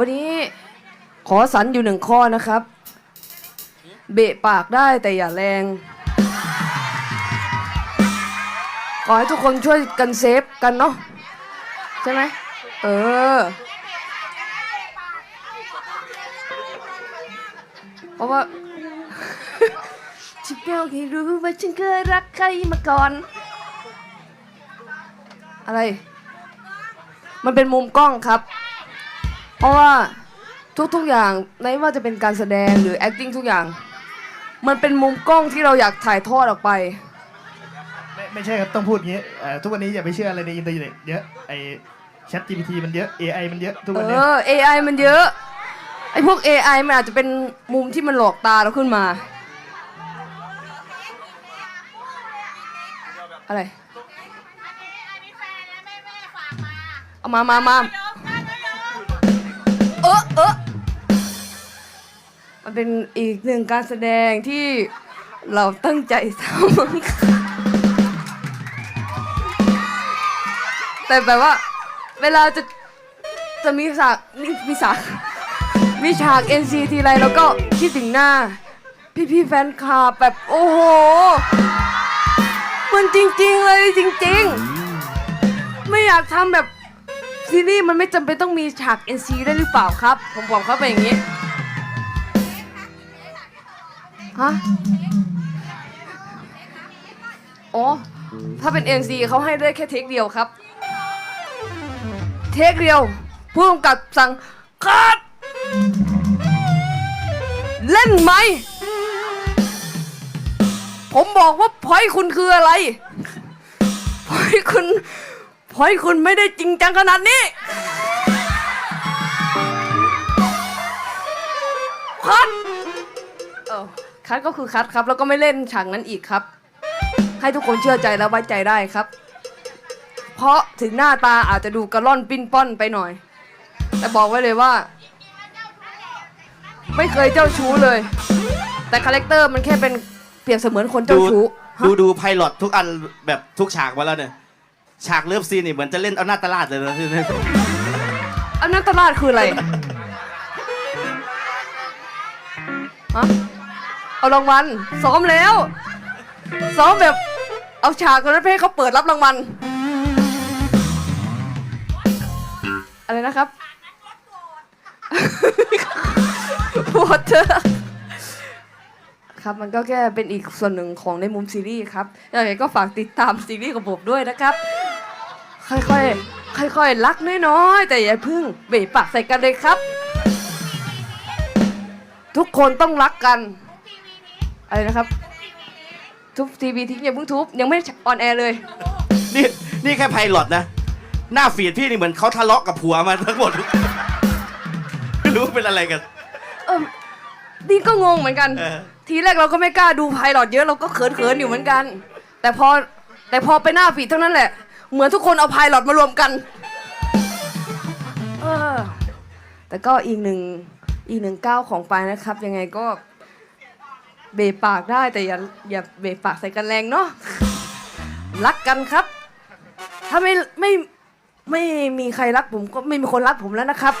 วันนี้ขอสันอยู่หนึ่งข้อนะครับ เบะปากได้แต่อย่าแรง ขอให้ทุกคนช่วยกันเซฟกันเนาะใช่ไหมเออ เพราะว่าฉันก็แค่รู้ว่าฉันเคยรักใครมาก่อน อะไร มันเป็นมุมกล้องครับ เพราะว่าทุกๆอย่างไม่ว่าจะเป็นการแสดงหรือ acting ทุกอย่าง มันเป็นมุมกล้องที่เราอยากถ่ายทอดออกไป ไม่ไม่ใช่ครับต้องพูดอย่างนี้เอ่อทุกวันนี้อย่าไปเชื่ออะไรในอินเทอร์เน็ตเยอะไอแชท GPT มันเยอะ AI มันเยอะทุกเอวันเนี้ยอ AI มันเยอะไอ้พวก AI มันอาจจะเป็นมุมที่มันหลอกตาเราขึ้นมา อะไร เอามามามาเออเออมันเป็นอีกหนึ่งการแสดงที่เราตั้งใจทำแต่แบบว่า เวลาจะจะมีฉากนี่มีฉากมีฉาก NC ทีไรแล้วก็คิดถึงหน้า พี่ๆแฟนคลับแบบโอ้โห มันจริง ๆ เลยจริง ๆ ไม่อยากทำแบบ ซีรีส์มันไม่จำเป็นต้องมีฉาก NC ได้หรือเปล่าครับ ผมบอกเขาไปอย่างนี้ฮะโอ๋อถ้าเป็น NC เขาให้ได้แค่เทคเดียวครับ เทคเดียวผู้กำกับสั่งคัดเล่นไหม ผมบอกว่าพอยคุณคืออะไรพอยคุณ พอยคุณไม่ได้จริงจังขนาดนี้คัดเออคัดก็คือคัดครับ แล้วก็ไม่เล่นฉากนั้นอีกครับ ให้ทุกคนเชื่อใจและไว้ใจได้ครับ เพราะถึงหน้าตาอาจจะดูกระล่อนปิ้นป้อนไปหน่อย แต่บอกไว้เลยว่า ไม่เคยเจ้าชู้เลย แต่คาแรคเตอร์มันแค่เป็นเปรียบเสมือนคนเจ้าชู้ฮะดูดูไพลอตทุกอันแบบทุกฉากมาแล้วเนี่ย ฉากเลิฟซีนนี่เหมือนจะเล่นเอาหน้าตลาดเลยนะอันนั้นตลาดคืออะไรฮะเอารางวัลซ้อมแล้ว ซ้อมแบบเอาฉากตอนนั้นเพ่เขาเปิดรับรางวัลอะไรนะครับวอเตอร์ครับมันก็แค่เป็นอีกส่วนหนึ่งของในมุมซีรีส์ครับยังไงก็ฝากติดตามซีรีส์ของผมด้วยนะครับ ค่อยๆ ค่อยๆ รักน้อยๆ แต่อย่าเพึ่งเบะปากใส่กันเลยครับ ทุกคนต้องรักกันอะไรนะครับ ทุบทีวีทิ้งอย่าเพิ่งทุบ ยังไม่ออนแอร์เลย นี่นี่แค่ไพลอตนะ หน้าฟีดพี่นี่เหมือนเขาทะเลาะกับผัวมาทั้งหมด ไม่รู้เป็นอะไรกัน เออนี่ก็งงเหมือนกัน เออ ทีแรกเราก็ไม่กล้าดูไพลอตเยอะเราก็เขินๆ อยู่เหมือนกัน แต่พอแต่พอไปหน้าฟีดเท่านั้นแหละ เหมือนทุกคนเอาไพลอตมารวมกันเออแต่ก็อีกหนึ่งอีกหนึ่งก้าวของไปายนะครับ ยังไงก็เบะปากได้แต่อย่าอย่าเบะปากใส่กันแรงเนาะรักกันครับ ถ้าไม่ไม่ไม่มีใครรักผมก็ไม่มีคนรักผมแล้วนะครับ